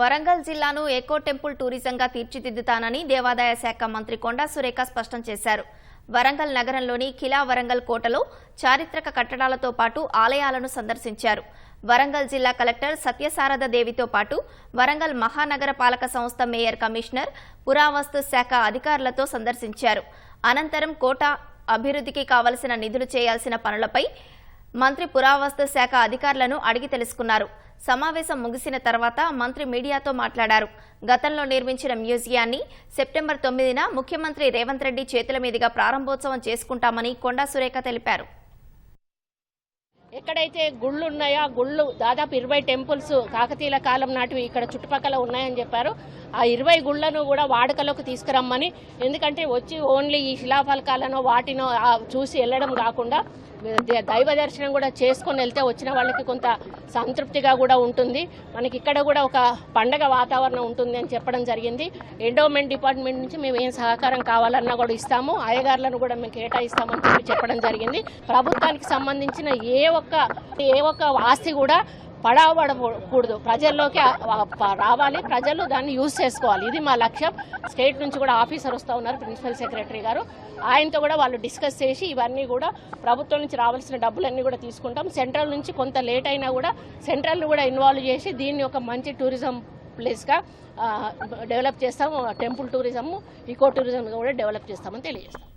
వరంగల్ జిల్లాను echo temple టూరిజంగా తీర్చిదిద్దుతానని దేవాదాయ శాఖ మంత్రి కొండా సురేఖ స్పష్టం చేశారు. వరంగల్ నగరంలోని కిలా వరంగల్ కోటలో చారిత్రక కట్టడాలతో పాటు ఆలయాలను సందర్శించారు. వరంగల్ జిల్లా కలెక్టర్ సత్యసారద దేవితో పాటు వరంగల్ మహానగర పాలక సంస్థ మేయర్ కమిషనర్ పురావస్తు శాఖ అధికారులతో సందర్శించారు. అనంతరం కోట అభివృద్ధికి కావలసిన నిధులు చేయాల్సిన పనులపై మంత్రి పురావస్తు శాఖ అధికారులను అడిగి తెలుసుకున్నారు. సమావేశం ముగిసిన తర్వాత మంత్రి మీడియాతో మాట్లాడారు. గతంలో నిర్మించిన మ్యూజియాన్ని సెప్టెంబర్ తొమ్మిదిన ముఖ్యమంత్రి రేవంత్ రెడ్డి చేతుల మీదుగా ప్రారంభోత్సవం చేసుకుంటామని కొండా సురేఖ తెలిపారు. ఎక్కడైతే గుళ్ళు ఉన్నాయో ఆ గుళ్ళు దాదాపు ఇరవై టెంపుల్స్ కాకతీయుల కాలం నాటివి ఇక్కడ చుట్టుపక్కల ఉన్నాయని చెప్పారు. ఆ ఇరవై గుళ్ళను కూడా వాడుకలోకి తీసుకురమ్మని ఎందుకంటే వచ్చి ఓన్లీ ఈ శిలాఫలకాలను వాటినో చూసి వెళ్ళడం కాకుండా దైవ దర్శనం కూడా చేసుకొని వెళ్తే వచ్చిన వాళ్ళకి కొంత సంతృప్తిగా కూడా ఉంటుంది. మనకి ఇక్కడ కూడా ఒక పండగ వాతావరణం ఉంటుంది అని చెప్పడం జరిగింది. ఎండోమెంట్ డిపార్ట్మెంట్ నుంచి మేము ఏం సహకారం కావాలన్నా కూడా ఇస్తాము. అయ్యగారులను కూడా మేము కేటాయిస్తామని చెప్పి చెప్పడం జరిగింది. ప్రభుత్వానికి సంబంధించిన ఏ ఒక్క ఏ ఒక్క ఆస్తి కూడా పడవడకూడదు. ప్రజల్లోకి రావాలి. ప్రజలు దాన్ని యూజ్ చేసుకోవాలి. ఇది మా లక్ష్యం. స్టేట్ నుంచి కూడా ఆఫీసర్ వస్తూ ఉన్నారు ప్రిన్సిపల్ సెక్రటరీ గారు. ఆయనతో కూడా వాళ్ళు డిస్కస్ చేసి ఇవన్నీ కూడా ప్రభుత్వం నుంచి రావాల్సిన డబ్బులన్నీ కూడా తీసుకుంటాం. సెంట్రల్ నుంచి కొంత లేట్ అయినా కూడా సెంట్రల్ని కూడా ఇన్వాల్వ్ చేసి దీన్ని ఒక మంచి టూరిజం ప్లేస్గా డెవలప్ చేస్తాము. టెంపుల్ టూరిజం ఈకో టూరిజం కూడా డెవలప్ చేస్తామని తెలియజేస్తాం.